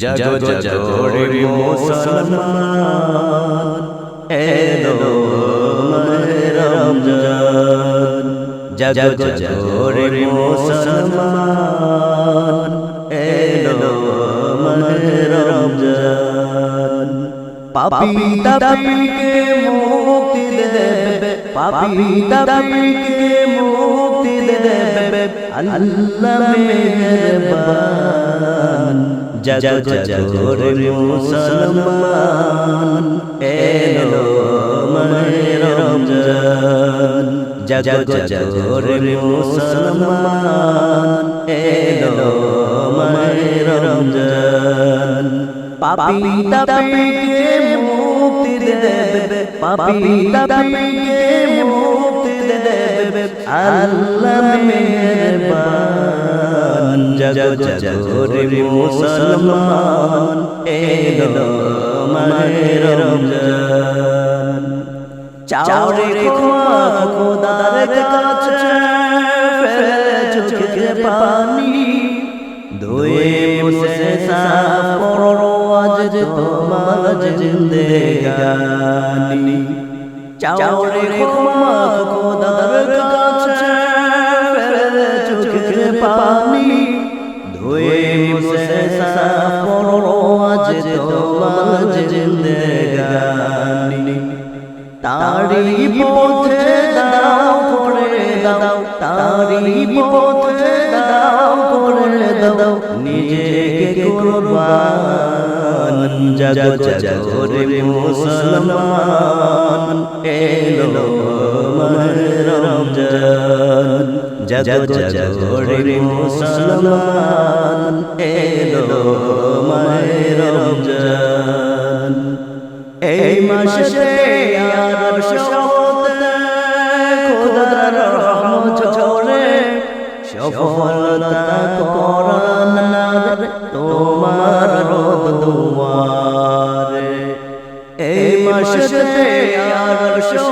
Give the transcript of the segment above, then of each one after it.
জাগো জাগো রে মুসলমান এলো রমজান জাগো জাগো রে মুসলমান এলো রমজান পাপি তাপিকে মুক্তি দেবে, পাপি তাপিকে মুক্তি দেবে, আল্লাহ মেহেরবান। জাগো জাগো রে মুসলমান, এলো মাহে রমজান। জাগো জাগো রে মুসলমান, এলো মাহে রমজান। পাপি দেবে আল্লাহ মেহেরবান জাগো জাগো রে মুসলমান এলো মাহে রমজান। চাও রে খোয়া খোদার কাছে ফেলে পানি। ধুয়ে মুছে সাফ আজ তোমার জিন্দেগানি। চাও খোয়া খোদার কাছে জিন্দেগানি তারি পথে দাও, করে দাও। তারি পথে দাও, করে দাও। নিজেকে কুরবান। জাগো জাগো রে মুসলমান। এলো রমজান। জাগো জাগো রে মুসলমান। এলো রমজান। এই মাসে আর শপথে খোদার রহমত ঝরে সফলতা করান তোমার রোদ দুয়ারে। এই মাসে আর শপথে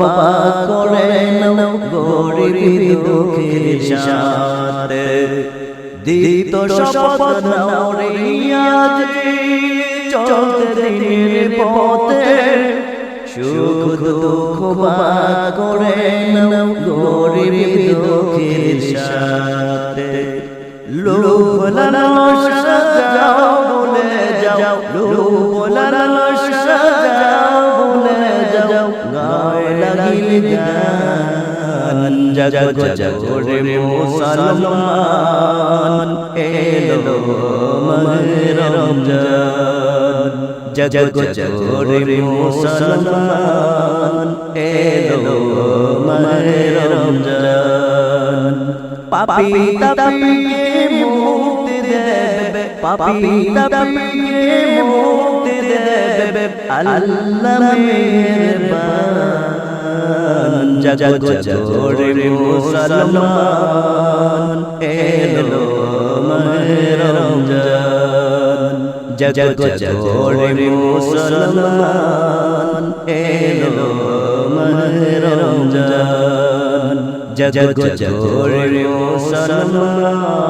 ভাগ করে নাও, গরিব দুঃখের সাথে। দিত শপথ নাও রে আজ চলতে পথে। সুখ দুঃখ ভাগ করে নাও, গরিব দুঃখের সাথে। লোভ লালস যাও, লোভ লালস বলে যাও গায়ে লাগিল গান জাগো জাগো রে মুসলমান এলো রমজান। জাগো জাগো মুসলমান এলো রমজান। পাপি তাপিকে মুক্তি দেবে। পাপি তাপিকে মুক্তি দেবে। আল্লাহ মেহেরবান। জাগো জাগো রে মুসলমান এলো রমজান। জাগো জাগো রে মুসলমান এলো রমজান। জাগো জাগো রে মুসলমান